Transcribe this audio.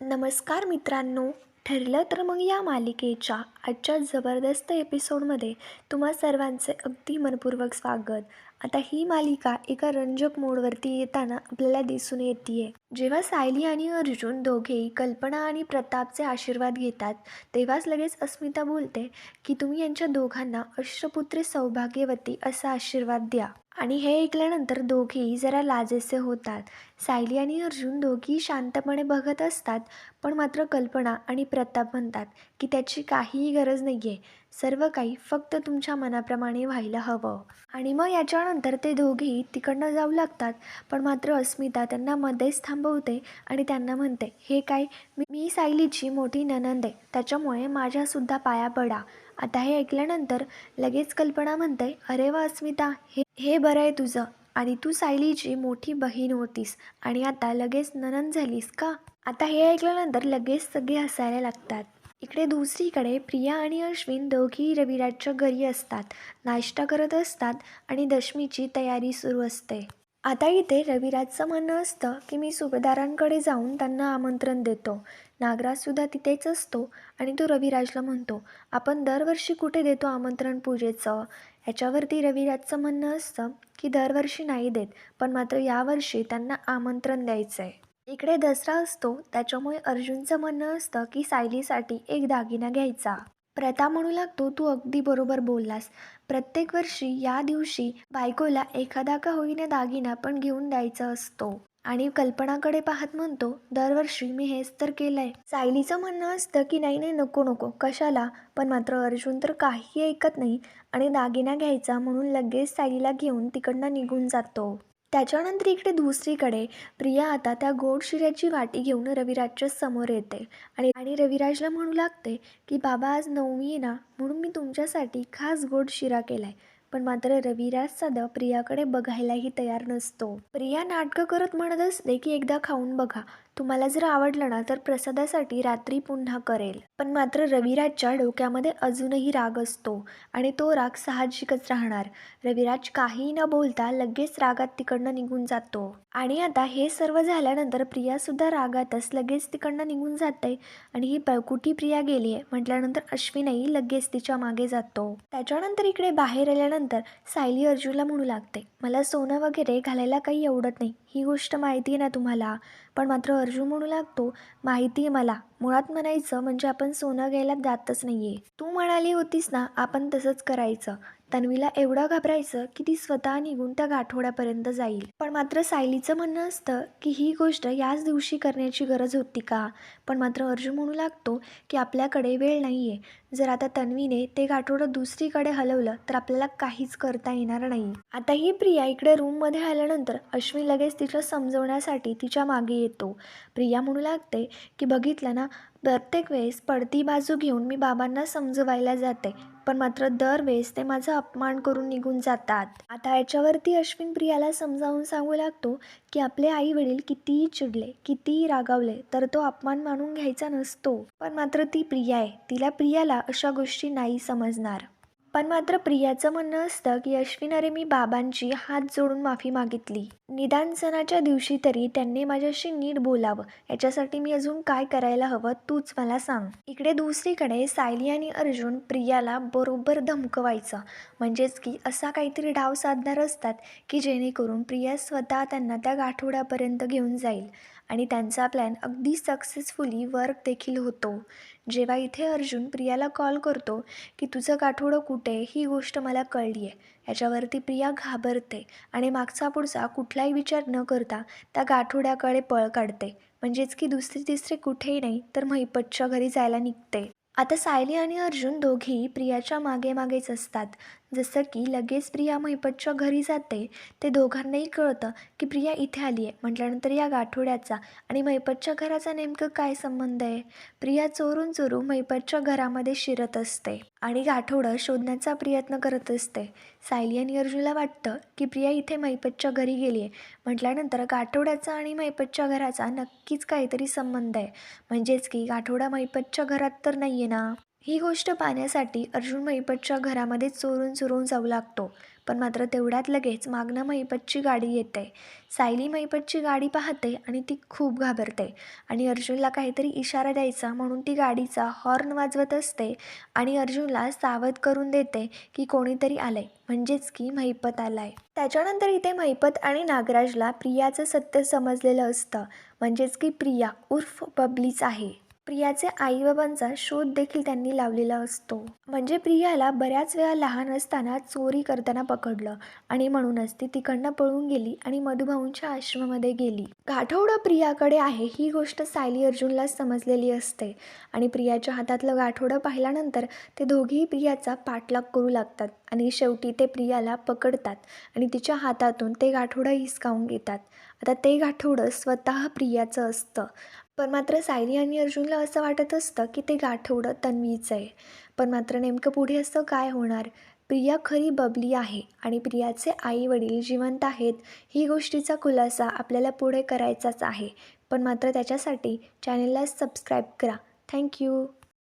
नमस्कार मित्रांनो ठरलं तर मग या मालिकेच्या आजच्या जबरदस्त एपिसोडमध्ये तुम्हा सर्वांचे अगदी मनपूर्वक स्वागत. आता ही मालिका एका रंजक मोडवरती येताना आपल्याला दिसून येते जेव्हा सायली आणि अर्जुन दोघेही कल्पना आणि प्रतापचे आशीर्वाद घेतात तेव्हाच लगेच अस्मिता बोलते की तुम्ही यांच्या दोघांना अष्टपुत्री सौभाग्यवती असा आशीर्वाद द्या. आणि हे ऐकल्यानंतर दोघेही जरा लाजेसे होतात. सायली आणि अर्जुन दोघेही शांतपणे बघत असतात पण मात्र कल्पना आणि प्रताप म्हणतात की त्याची काहीही गरज नाही आहे सर्व काही फक्त तुमच्या मनाप्रमाणे व्हायला हवं. आणि मग याच्यानंतर ते दोघेही तिकडनं जाऊ लागतात पण मात्र अस्मिता त्यांना मध्येच थांबवते आणि त्यांना म्हणते हे काय? मी मी सायलीची मोठी ननंद आहे. त्याच्यामुळे माझ्यासुद्धा पाया पडा. आता हे ऐकल्यानंतर लगेच कल्पना म्हणते अरे वा अस्मिता. हे हे बरं आहे तुझं. आणि तू सायलीची मोठी बहीण होतीस आणि आता लगेच ननंद झालीस का? आता हे ऐकल्यानंतर लगेच सगळे हसायला लागतात. इकडे दुसरीकडे प्रिया आणि अश्विन दोघेही रविराजच्या घरी असतात. नाश्ता करत असतात आणि दशमीची तयारी सुरू असते. आता इथे रविराजचं म्हणणं असतं की मी सुभेदारांकडे जाऊन त्यांना आमंत्रण देतो. नागराजसुद्धा तिथेच असतो आणि तो रविराजला म्हणतो आपण दरवर्षी कुठे देतो आमंत्रण पूजेचं? याच्यावरती रविराजचं म्हणणं असतं की दरवर्षी नाही देत पण मात्र यावर्षी त्यांना आमंत्रण द्यायचं आहे इकडे दसरा असतो त्याच्यामुळे अर्जुनचं म्हणणं असतं की सायलीसाठी एक दागिना घ्यायचा. प्रथा म्हणू लागतो तू अगदी बरोबर बोललास. प्रत्येक वर्षी या दिवशी बायकोला एखादा का होईना दागिना पण घेऊन द्यायचा असतो. आणि कल्पनाकडे पाहत म्हणतो दरवर्षी मी हेच तर केलंय. सायलीचं म्हणणं असतं की नाही नाही नको नको कशाला? पण मात्र अर्जुन तर काही ऐकत नाही आणि दागिना घ्यायचा म्हणून लगेच सायलीला घेऊन तिकडनं निघून जातो. त्याच्यानंतर इकडे दुसरीकडे प्रिया आता त्या गोड शिऱ्याची वाटी घेऊन रविराजच्या समोर येते. आणि आणि रविराजला म्हणू लागते की बाबा आज नवमी आहे ना म्हणून मी तुमच्यासाठी खास गोड शिरा केलाय. पण मात्र रविराज साधं प्रियाकडे बघायलाही तयार नसतो. प्रिया नाटकं करत म्हणत असते की एकदा खाऊन बघा. तुम्हाला जर आवडलं ना तर प्रसादासाठी रात्री पुन्हा करेल. पण मात्र रविराजच्या डोक्यामध्ये अजूनही राग असतो आणि तो राग साहजिकच राहणार. रविराज काही न बोलता लगेच रागात तिकडनं निघून जातो. आणि आता हे सर्व झाल्यानंतर प्रियासुद्धा रागातच लगेच तिकडनं निघून जाते आणि ही पळकुटी प्रिया गेली आहे म्हटल्यानंतर अश्विनही लगेच तिच्यामागे जातो. त्याच्यानंतर इकडे बाहेर आल्यानंतर सायली अर्जुनला म्हणू लागते मला सोनं वगैरे घालायला काही आवडत नाही. ही गोष्ट माहिती आहे ना तुम्हाला. पण मात्र अर्जुन म्हणू लागतो माहिती आहे मला. मुळात म्हणायचं म्हणजे आपण सोनं घ्यायला जातच नाही आहे तू म्हणाली होतीस ना आपण तसंच करायचं. तन्वीला एवढं घाबरायचं की ती स्वतः निघून त्या गाठोड्यापर्यंत जाईल. पण मात्र सायलीचं म्हणणं असतं की ही गोष्ट याच दिवशी करण्याची गरज होती का? पण मात्र अर्जुन म्हणू लागतो की आपल्याकडे वेळ नाही आहे जर आता तन्वीने ते गाठोडं दुसरीकडे हलवलं तर आपल्याला काहीच करता येणार नाही. आता ही प्रिया इकडे रूममध्ये आल्यानंतर अश्विन लगेच तिच्या समजवण्यासाठी तिच्यामागे येतो. प्रिया म्हणू लागते की बघितलं ना प्रत्येक वेळेस पडती बाजू घेऊन मी बाबांना समजवायला जाते पण मात्र दरवेळेस ते माझा अपमान करून निघून जातात. आता याच्यावरती अश्विन प्रियाला समजावून सांगू लागतो की आपले आई वडील कितीही चिडले कितीही रागावले तर तो अपमान मानून घ्यायचा नसतो. पण मात्र ती प्रिया आहे. तिला प्रियाला अशा गोष्टी नाही समजणार. पण मात्र प्रियाचं म्हणणं असतं की अश्विन अरे मी बाबांची हात जोडून माफी मागितली. निदान सणाच्या दिवशी तरी त्यांनी माझ्याशी नीट बोलावं. याच्यासाठी मी अजून काय करायला हवं तूच मला सांग. इकडे दुसरीकडे सायली आणि अर्जुन प्रियाला बरोबर धमकवायचं. म्हणजेच की असा काहीतरी डाव साधणार असतात की जेणेकरून प्रिया स्वतः त्यांना त्या गाठोड्यापर्यंत घेऊन जाईल. आणि त्यांचा प्लॅन अगदी सक्सेसफुली वर्क देखील होतो. जेव्हा इथे अर्जुन प्रियाला कॉल करतो की तुझं गाठोडं कुठे ही गोष्ट मला कळली आहे याच्यावरती प्रिया घाबरते आणि मागचा पुढचा कुठलाही विचार न करता त्या गाठोड्याकडे पळ काढते. म्हणजेच की दुसरी तिसरी कुठेही नाही तर महिपतच्या घरी जायला निघते. आता सायली आणि अर्जुन दोघेही प्रियाच्या मागे मागेच असतात. जसं की लगेच प्रिया महिपतच्या घरी जाते ते दोघांनाही कळतं की प्रिया इथे आली आहे. म्हटल्यानंतर या गाठोड्याचा आणि महिपतच्या घराचा नेमकं काय संबंध आहे? प्रिया चोरून चोरून महिपतच्या घरामध्ये शिरत असते आणि गाठोडं शोधण्याचा प्रयत्न करत असते. सायली आणि अर्जुनला वाटतं की प्रिया इथे महिपतच्या घरी गेली आहे म्हटल्यानंतर गाठोड्याचा आणि महिपतच्या घराचा नक्कीच काहीतरी संबंध आहे. म्हणजेच की गाठोडा महिपतच्या घरात तर नाही आहे ना? ही गोष्ट पाहण्यासाठी अर्जुन महिपतच्या घरामध्ये चोरून चोरून जाऊ लागतो. पण मात्र तेवढ्यात लगेच मागणं महिपतची गाडी येते. सायली महिपतची गाडी पाहते आणि ती खूप घाबरते. आणि अर्जुनला काहीतरी इशारा द्यायचा म्हणून ती गाडीचा हॉर्न वाजवत असते आणि अर्जुनला सावध करून देते की कोणीतरी आलंय. म्हणजेच की महिपत आलाय. त्याच्यानंतर इथे महिपत आणि नागराजला प्रियाचं सत्य समजलेलं असतं. म्हणजेच की प्रिया उर्फ बबलीच आहे. प्रियाचे आईबाबांचा शोध देखील त्यांनी लावलेला असतो. म्हणजे प्रियाला बऱ्याच वेळा लहान असताना चोरी करताना पकडलं आणि म्हणूनच ती तिकडनं पळून गेली आणि मधुभाऊंच्या आश्रमामध्ये गेली. गाठोडं प्रियाकडे आहे ही गोष्ट सायली अर्जुनला समजलेली असते आणि प्रियाच्या हातातलं गाठोडं पाहिल्यानंतर ते दोघेही प्रियाचा पाठलाग करू लागतात. आणि शेवटी ते प्रियाला पकडतात आणि तिच्या हातातून ते गाठोडं हिसकावून घेतात. आता ते गाठोडं स्वतः प्रियाचं असतं. पण मात्र सायली आणि अर्जुनला असं वाटत असतं की ते गाठोडं तन्वीचं आहे. पण मात्र नेमकं पुढे असं काय होणार? प्रिया खरी बबली आहे आणि प्रियाचे आई वडील जिवंत आहेत ही गोष्टीचा खुलासा आपल्याला पुढे करायचाच आहे. पण मात्र त्याच्यासाठी चॅनलला सबस्क्राईब करा. थँक्यू